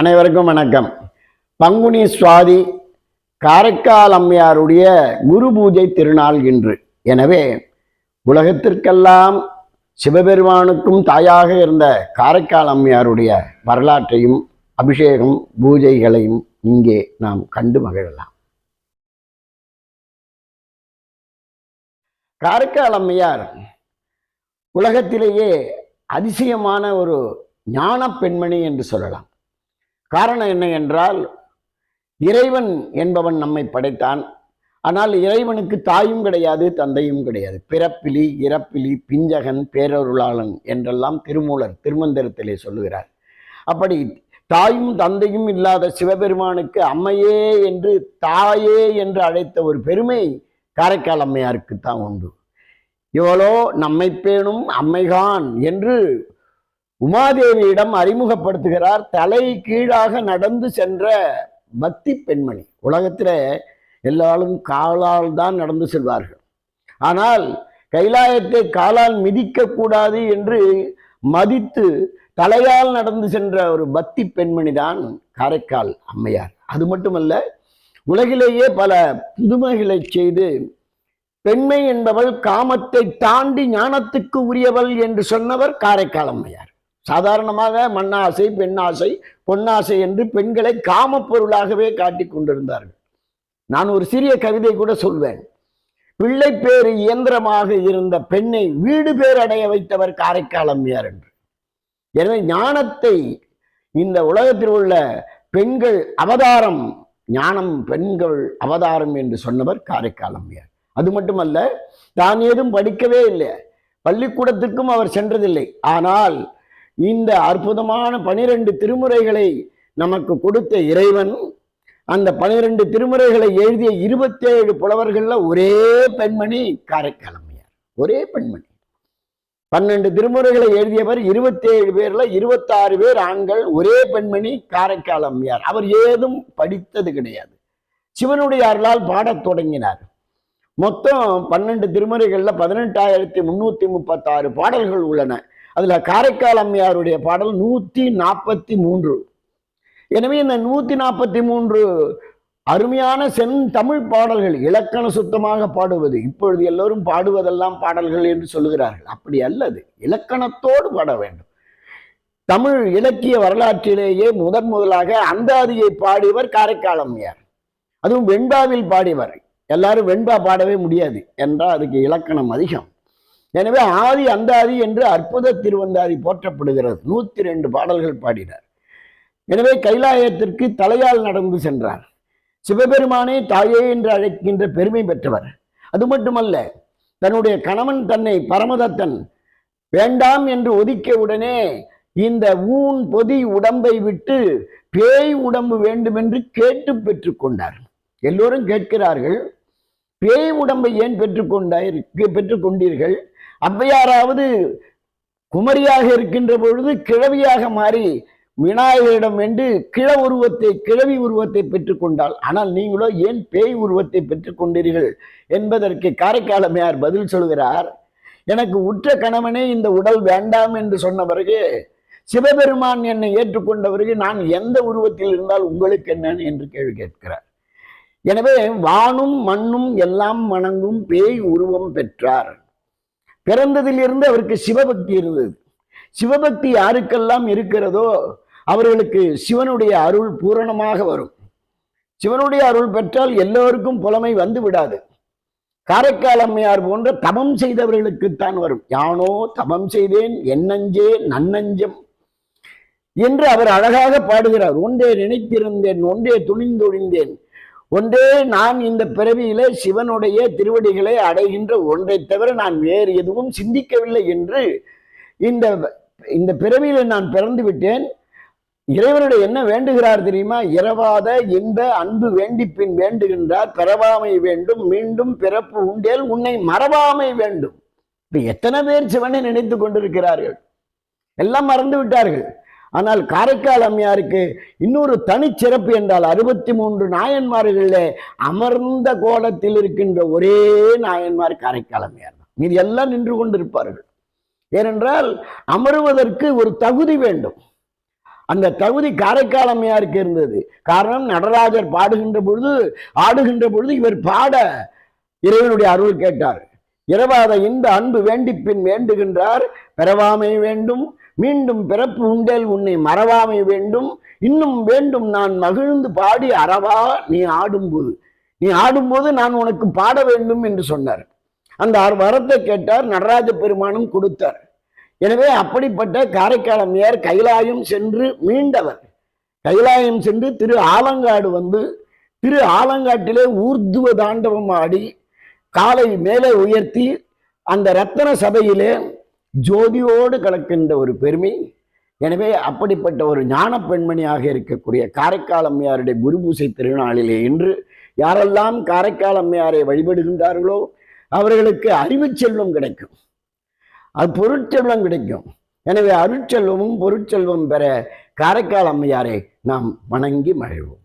அனைவருக்கும் வணக்கம். பங்குனி சுவாதி காரைக்கால் அம்மையாருடைய குரு பூஜை திருநாள் இன்று. எனவே உலகத்திற்கெல்லாம் சிவபெருமானுக்கும் தாயாக இருந்த காரைக்கால் அம்மையாருடைய வரலாற்றையும் அபிஷேகம் பூஜைகளையும் இங்கே நாம் கண்டு மகிழலாம். காரைக்கால் அம்மையார் உலகத்திலேயே அதிசயமான ஒரு ஞான பெண்மணி என்று சொல்லலாம். காரணம் என்ன என்றால் இறைவன் என்பவன் நம்மை படைத்தான். ஆனால் இறைவனுக்கு தாயும் கிடையாது தந்தையும் கிடையாது. பிறப்பிலி இறப்பிலி பிஞ்சகன் பேரருளாளன் என்றெல்லாம் திருமூலர் திருமந்திரத்திலே சொல்லுகிறார். அப்படி தாயும் தந்தையும் இல்லாத சிவபெருமானுக்கு அம்மையே என்று தாயே என்று அழைத்த ஒரு பெருமை காரைக்கால் அம்மையாருக்கு தான் உண்டு. இவளோ நம்மை பேணும் அம்மைகான் என்று உமாதேவியிடம் அறிமுகப்படுத்துகிறார். தலை கீழாக நடந்து சென்ற பக்தி பெண்மணி. உலகத்தில் எல்லாரும் காலால் தான் நடந்து செல்வார்கள். ஆனால் கைலாயத்தை காலால் மிதிக்கக்கூடாது என்று மதித்து தலையால் நடந்து சென்ற ஒரு பக்தி பெண்மணி தான் காரைக்கால் அம்மையார். அது மட்டுமல்ல உலகிலேயே பல புதுமைகளை செய்து பெண்மை என்பவள் காமத்தை தாண்டி ஞானத்துக்கு உரியவள் என்று சொன்னவர் காரைக்கால் அம்மையார். சாதாரணமாக மண்ணாசை பெண்ணாசை பொன்னாசை என்று பெண்களை காமப் பொருளாகவே கொண்டிருந்தார்கள். நான் ஒரு சிறிய கவிதை கூட சொல்வேன். பிள்ளை பேறு இயந்திரமாக இருந்த பெண்ணை வீடு பேர் அடைய வைத்தவர் காரைக்கால் அம்மையார் என்று. எனவே ஞானத்தை இந்த உலகத்தில் உள்ள பெண்கள் அவதாரம் ஞானம் பெண்கள் அவதாரம் என்று சொன்னவர் காரைக்கால் அம்மையார். அது மட்டுமல்ல தான் ஏதும் படிக்கவே இல்லை. பள்ளிக்கூடத்துக்கும் அவர் சென்றதில்லை. ஆனால் இந்த அற்புதமான பனிரெண்டு திருமுறைகளை நமக்கு கொடுத்த இறைவன். அந்த பனிரெண்டு திருமுறைகளை எழுதிய இருபத்தேழு புலவர்கள்ல ஒரே பெண்மணி காரைக்கிழமையார் ஒரே பெண்மணி. பன்னெண்டு திருமுறைகளை எழுதியவர் இருபத்தேழு பேர்ல இருபத்தாறு பேர் ஆண்கள் ஒரே பெண்மணி காரைக்கால் அம்மையார் அவர் ஏதும் படித்தது கிடையாது. சிவனுடைய அருளால் பாடத் தொடங்கினார். மொத்தம் பன்னெண்டு திருமுறைகளில் பதினெட்டாயிரத்தி முன்னூத்தி முப்பத்தாறு பாடல்கள் உள்ளன. அதுல காரைக்கால் அம்மையாருடைய பாடல் நூத்தி நாற்பத்தி மூன்று எனவே இந்த நூத்தி நாற்பத்தி மூன்று அருமையான செந்தமிழ் பாடல்கள் இலக்கண சுத்தமாக பாடுவது இப்பொழுது எல்லோரும் பாடுவதெல்லாம் பாடல்கள் என்று சொல்லுகிறார்கள். அப்படி அல்லது இலக்கணத்தோடு பாட வேண்டும். தமிழ் இலக்கிய வரலாற்றிலேயே முதன் முதலாக அந்தாதியை பாடியவர் காரைக்கால் அம்மையார். அதுவும் வெண்பாவில் பாடியவர். எல்லாரும் வெண்பா பாடவே முடியாது என்றால் அதுக்கு இலக்கணம் அதிகம். எனவே ஆதி அந்தாதி என்று அற்புத திருவந்தாதி போற்றப்படுகிறது. நூத்தி ரெண்டு பாடல்கள் பாடினார். எனவே கைலாயத்திற்கு தலையால் நடந்து சென்றார். சிவபெருமானே தாயே என்று அழைக்கின்ற பெருமை பெற்றவர். அது மட்டுமல்ல தன்னுடைய கணவன் தன்னை பரமதத்தன் வேண்டாம் என்று ஒதுக்கிய உடனே இந்த ஊன் பொதி உடம்பை விட்டு பேய் உடம்பு வேண்டும் என்று கேட்டு பெற்றுக்கொண்டார் எல்லோரும் கேட்கிறார்கள் பேய் உடம்பை ஏன் பெற்றுக்கொண்டாய் பெற்றுக்கொண்டீர்கள் அவ்வையாராவது குமரியாக இருக்கின்ற பொழுது கிழவியாக மாறி விநாயகரிடம் என்று கிழ உருவத்தை கிழவி உருவத்தை பெற்றுக்கொண்டாள் ஆனால் நீங்களோ ஏன் பேய் உருவத்தை பெற்றுக்கொண்டீர்கள் என்பதற்கு காரைக்காலமையார் பதில் சொல்கிறார். எனக்கு உற்ற கணவனே இந்த உடல் வேண்டாம் என்று சொன்ன பிறகு சிவபெருமான் என்னை ஏற்றுக்கொண்ட பிறகு நான் எந்த உருவத்தில் இருந்தால் உங்களுக்கு என்னன்னு என்று கேள்வி கேட்கிறார். எனவே வானும் மண்ணும் எல்லாம் வணங்கும் பேய் உருவம் பெற்றார். பிறந்ததிலிருந்து அவருக்கு சிவபக்தி இருந்தது. சிவபக்தி யாருக்கெல்லாம் இருக்கிறதோ அவர்களுக்கு சிவனுடைய அருள் பூரணமாக வரும். சிவனுடைய அருள் பெற்றால் எல்லோருக்கும் புலமை வந்து விடாது. காரைக்கால் அம்மையார் போன்ற தபம் செய்தவர்களுக்குத்தான் வரும். யானோ தபம் செய்தேன் என்னஞ்சே நன்னஞ்சம் என்று அவர் அழகாக பாடுகிறார். ஒன்றே நினைத்திருந்தேன் ஒன்றே துணிந்தொழிந்தேன். ஒன்றே நான் இந்த பிறவியிலே சிவனுடைய திருவடிகளை அடைகின்ற ஒன்றை தவிர நான் வேறு எதுவும் சிந்திக்கவில்லை என்று இந்த இந்த பிறவியில நான் பிறந்து விட்டேன். இறைவனுடைய என்ன வேண்டுகிறார் தெரியுமா? இரவாத இன்ப அன்பு வேண்டி பின் வேண்டுகின்றார். பிறவாமை வேண்டும். மீண்டும் பிறப்பு உண்டேல் உன்னை மறவாமை வேண்டும். இப்ப எத்தனை பேர் சிவனை நினைத்து கொண்டிருக்கிறார்கள்? எல்லாம் மறந்து விட்டார்கள். ஆனால் காரைக்கால் அம்மையாருக்கு இன்னொரு தனிச்சிறப்பு என்றால் அறுபத்தி மூன்று நாயன்மார்களில் அமர்ந்த கோலத்தில் இருக்கின்ற ஒரே நாயன்மார் காரைக்கால் அம்மையார் தான். இது எல்லாம் நின்று கொண்டிருப்பார்கள். ஏனென்றால் அமருவதற்கு ஒரு தகுதி வேண்டும். அந்த தகுதி காரைக்கால் அம்மையாருக்கு இருந்தது. காரணம் நடராஜர் பாடுகின்ற பொழுது ஆடுகின்ற பொழுது இவர் பாட இறைவனுடைய அருள் கேட்டார். இரவாத இந்த அன்பு வேண்டி பின் வேண்டுகின்றார். பெறவாமை வேண்டும். மீண்டும் பிறப்பு உண்டேல் உன்னை மறவாமை வேண்டும். இன்னும் வேண்டும் நான் மகிழ்ந்து பாடி அறவா நீ ஆடும்போது. நீ ஆடும்போது நான் உனக்கு பாட வேண்டும் என்று சொன்னார். அந்த அர- வரத்தை கேட்டார் நடராஜ பெருமானும் கொடுத்தார். எனவே அப்படிப்பட்ட காரைக்கால் கைலாயம் சென்று மீண்டவர். கைலாயம் சென்று திரு ஆலங்காடு வந்து திரு ஆலங்காட்டிலே ஊர்துவ தாண்டவம் ஆடி காலை மேலே உயர்த்தி அந்த ரத்தன சபையிலே ஜோதியோடு கலக்கின்ற ஒரு பெருமை. எனவே அப்படிப்பட்ட ஒரு ஞான பெண்மணியாக இருக்கக்கூடிய காரைக்கால் அம்மையாருடைய குருபூசை திருநாளிலே இன்று யாரெல்லாம் காரைக்கால் அம்மையாரை வழிபடுகின்றார்களோ அவர்களுக்கு அறிவுச் செல்வம் கிடைக்கும். அது பொருட்செல்வம் கிடைக்கும். எனவே அருட்செல்வமும் பொருட்செல்வம் பெற காரைக்கால் அம்மையாரை நாம் வணங்கி மகிழ்வோம்.